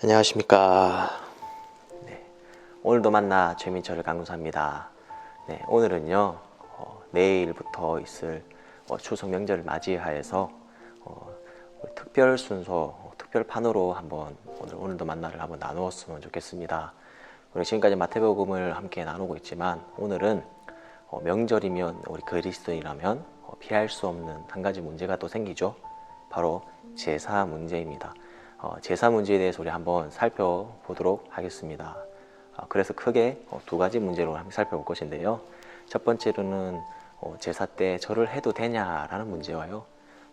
안녕하십니까. 네, 오늘도 만나 최민철을 강구사입니다. 네, 오늘은요, 어, 내일부터 있을 어, 추석 명절을 맞이하여서 어, 특별 순서, 어, 특별 판으로 한번 오늘 오늘도 만나를 한번 나누었으면 좋겠습니다. 우리 지금까지 마태복음을 함께 나누고 있지만 오늘은 어, 명절이면 우리 그리스도인이라면 어, 피할 수 없는 한 가지 문제가 또 생기죠. 바로 제사 문제입니다. 어, 제사 문제에 대해서 우리 한번 살펴보도록 하겠습니다. 어, 그래서 크게 어, 두 가지 문제로 함께 살펴볼 것인데요. 첫 번째로는 어, 제사 때 절을 해도 되냐라는 문제와요.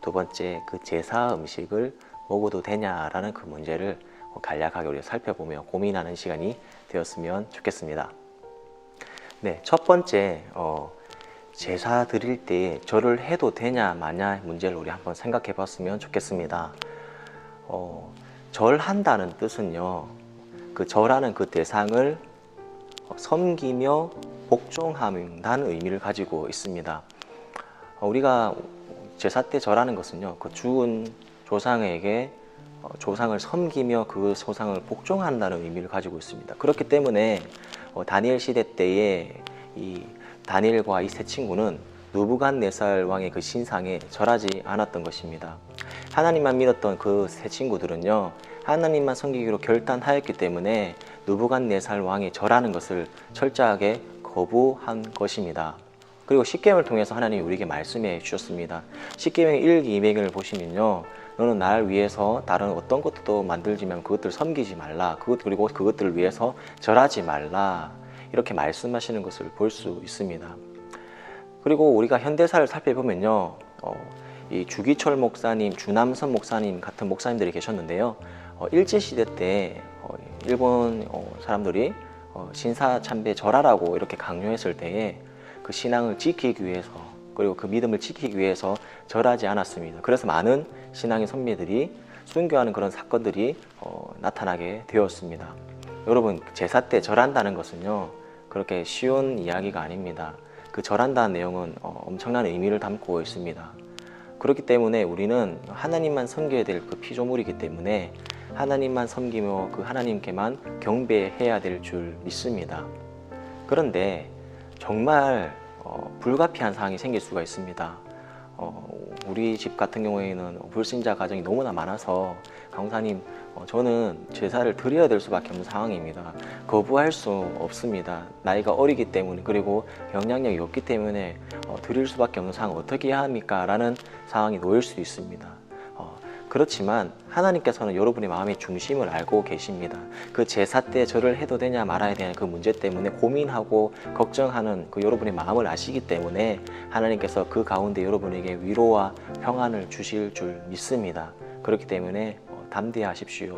두 번째 그 제사 음식을 먹어도 되냐라는 그 문제를 어, 간략하게 우리가 살펴보며 고민하는 시간이 되었으면 좋겠습니다. 네, 첫 번째 어, 제사 드릴 때 절을 해도 되냐 마냐 문제를 우리 한번 생각해 봤으면 좋겠습니다. 어, 절한다는 뜻은요, 그 절하는 그 대상을 어, 섬기며 복종한다는 의미를 가지고 있습니다. 어, 우리가 제사 때 절하는 것은요, 그 죽은 조상에게 어, 조상을 섬기며 그 조상을 복종한다는 의미를 가지고 있습니다. 그렇기 때문에 어, 다니엘 시대 때에 이 다니엘과 이 세 친구는 누부갓네살 왕의 그 신상에 절하지 않았던 것입니다. 하나님만 믿었던 그 세 친구들은요, 하나님만 섬기기로 결단하였기 때문에 누부갓네살 왕이 절하는 것을 철저하게 거부한 것입니다. 그리고 십계명을 통해서 하나님이 우리에게 말씀해 주셨습니다. 십계명 1기 200을 보시면요. 너는 나를 위해서 다른 어떤 것도 만들지만 그것들을 섬기지 말라. 그것 그리고 그것들을 위해서 절하지 말라. 이렇게 말씀하시는 것을 볼 수 있습니다. 그리고 우리가 현대사를 살펴보면요. 어, 이 주기철 목사님, 주남선 목사님 같은 목사님들이 계셨는데요. 어, 일제시대 때 어, 일본 어, 사람들이 어, 신사 참배 절하라고 이렇게 강요했을 때에 그 신앙을 지키기 위해서 그리고 그 믿음을 지키기 위해서 절하지 않았습니다. 그래서 많은 신앙의 선배들이 순교하는 그런 사건들이 어, 나타나게 되었습니다. 여러분 제사 때 절한다는 것은요 그렇게 쉬운 이야기가 아닙니다. 그 절한다는 내용은 어, 엄청난 의미를 담고 있습니다. 그렇기 때문에 우리는 하나님만 섬겨야 될 그 피조물이기 때문에 하나님만 섬기며 그 하나님께만 경배해야 될 줄 믿습니다. 그런데 정말 어, 불가피한 상황이 생길 수가 있습니다. 어, 우리 집 같은 경우에는 불신자 가정이 너무나 많아서 강사님 어, 저는 제사를 드려야 될 수밖에 없는 상황입니다. 거부할 수 없습니다. 나이가 어리기 때문에 그리고 영향력이 없기 때문에 어, 드릴 수밖에 없는 상황 어떻게 해야 합니까? 라는 상황이 놓일 수 있습니다. 어, 그렇지만 하나님께서는 여러분의 마음의 중심을 알고 계십니다. 그 제사 때 절을 해도 되냐 말아야 되냐 그 문제 때문에 고민하고 걱정하는 그 여러분의 마음을 아시기 때문에 하나님께서 그 가운데 여러분에게 위로와 평안을 주실 줄 믿습니다. 그렇기 때문에 어, 담대하십시오.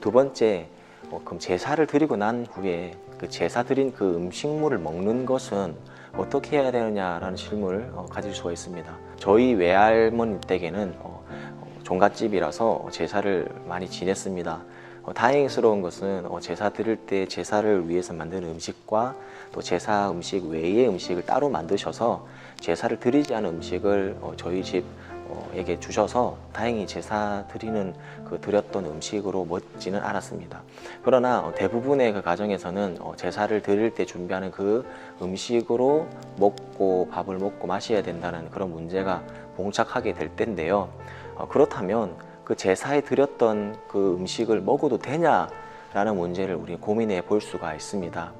두 번째, 어, 그럼 제사를 드리고 난 후에 그 제사 드린 그 음식물을 먹는 것은 어떻게 해야 되느냐라는 질문을 어, 가질 수가 있습니다. 저희 외할머니 댁에는 어, 어, 종갓집이라서 제사를 많이 지냈습니다. 어, 다행스러운 것은 어, 제사 드릴 때 제사를 위해서 만드는 음식과 또 제사 음식 외의 음식을 따로 만드셔서 제사를 드리지 않은 음식을 어, 저희 집 어, 에게 주셔서 다행히 제사 드리는 그 드렸던 음식으로 먹지는 않았습니다. 그러나 어, 대부분의 그 가정에서는 어, 제사를 드릴 때 준비하는 그 음식으로 먹고 밥을 먹고 마셔야 된다는 그런 문제가 봉착하게 될 텐데요. 어, 그렇다면 그 제사에 드렸던 그 음식을 먹어도 되냐라는 문제를 우리 고민해 볼 수가 있습니다.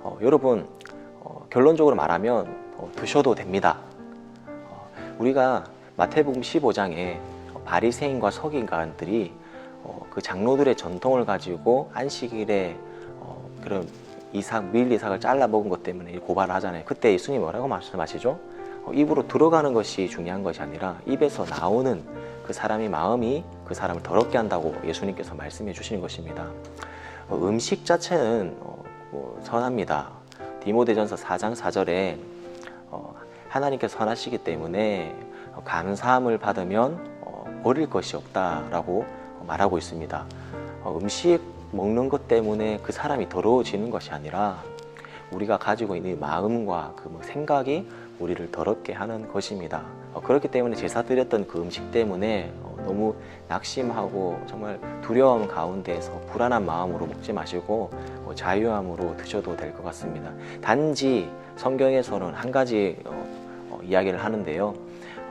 어, 여러분 어, 결론적으로 말하면 어, 드셔도 됩니다. 어, 우리가 마태복음 15장에 바리새인과 서기관들이 어, 그 장로들의 전통을 가지고 안식일에 어, 그런 이삭 밀 이삭을 잘라 먹은 것 때문에 고발을 하잖아요. 그때 예수님이 뭐라고 말씀하시죠? 어, 입으로 들어가는 것이 중요한 것이 아니라 입에서 나오는 그 사람의 마음이 그 사람을 더럽게 한다고 예수님께서 말씀해 주시는 것입니다. 어, 음식 자체는 어, 뭐 선합니다. 디모데전서 4장 4절에 어, 하나님께서 선하시기 때문에 어, 감사함을 받으면 어, 버릴 것이 없다라고 말하고 있습니다. 어, 음식 먹는 것 때문에 그 사람이 더러워지는 것이 아니라 우리가 가지고 있는 마음과 그뭐 생각이 우리를 더럽게 하는 것입니다. 어, 그렇기 때문에 제사 드렸던 그 음식 때문에 어, 너무 낙심하고 정말 두려움 가운데에서 불안한 마음으로 먹지 마시고 어, 자유함으로 드셔도 될 것 같습니다. 단지 성경에서는 한 가지 이야기를 하는데요.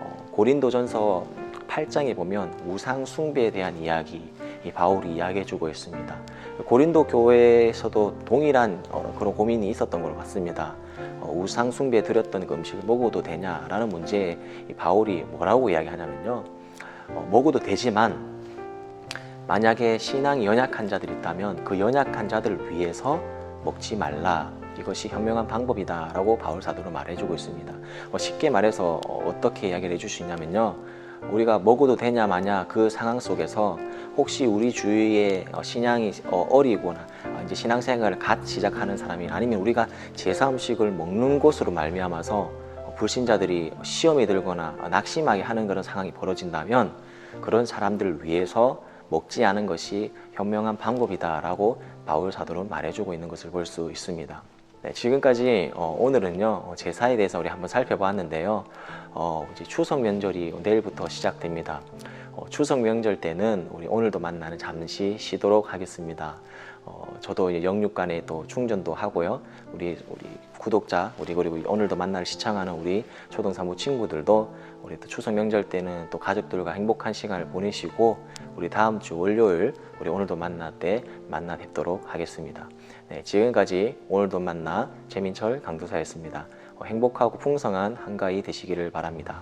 어, 고린도전서 8장에 보면 우상 숭배에 대한 이야기 이 바울이 이야기해주고 있습니다. 고린도 교회에서도 동일한 어, 그런 고민이 있었던 것 같습니다. 어, 우상 숭배 드렸던 그 음식을 먹어도 되냐라는 문제에 이 바울이 뭐라고 이야기하냐면요. 어, 먹어도 되지만 만약에 신앙이 연약한 자들이 있다면 그 연약한 자들을 위해서 먹지 말라. 이것이 현명한 방법이다라고 바울 사도는 말해주고 있습니다. 어, 쉽게 말해서 어, 어떻게 이야기를 해줄 수 있냐면요. 우리가 먹어도 되냐 마냐 그 상황 속에서 혹시 우리 주위에 어, 신앙이 어, 어리거나 어, 이제 신앙생활을 갓 시작하는 사람이 아니면 우리가 제사 음식을 먹는 것으로 말미암아서 어, 불신자들이 시험에 들거나 어, 낙심하게 하는 그런 상황이 벌어진다면 그런 사람들을 위해서 먹지 않은 것이 현명한 방법이다라고 바울 사도는 말해주고 있는 것을 볼 수 있습니다. 네, 지금까지 어, 오늘은요 어, 제사에 대해서 우리 한번 살펴봤는데요. 어, 이제 추석 명절이 내일부터 시작됩니다. 어, 추석 명절 때는 우리 오늘도 만나는 잠시 쉬도록 하겠습니다. 어, 저도 영육간에 또 충전도 하고요. 우리 우리 구독자 우리 그리고 오늘도 만날 시청하는 우리 초등사무 친구들도 우리 또 추석 명절 때는 또 가족들과 행복한 시간을 보내시고 우리 다음 주 월요일 우리 오늘도 만나 때 만나 뵙도록 하겠습니다. 네, 지금까지 오늘도 만나 재민철 강도사였습니다. 어, 행복하고 풍성한 한가위 되시기를 바랍니다.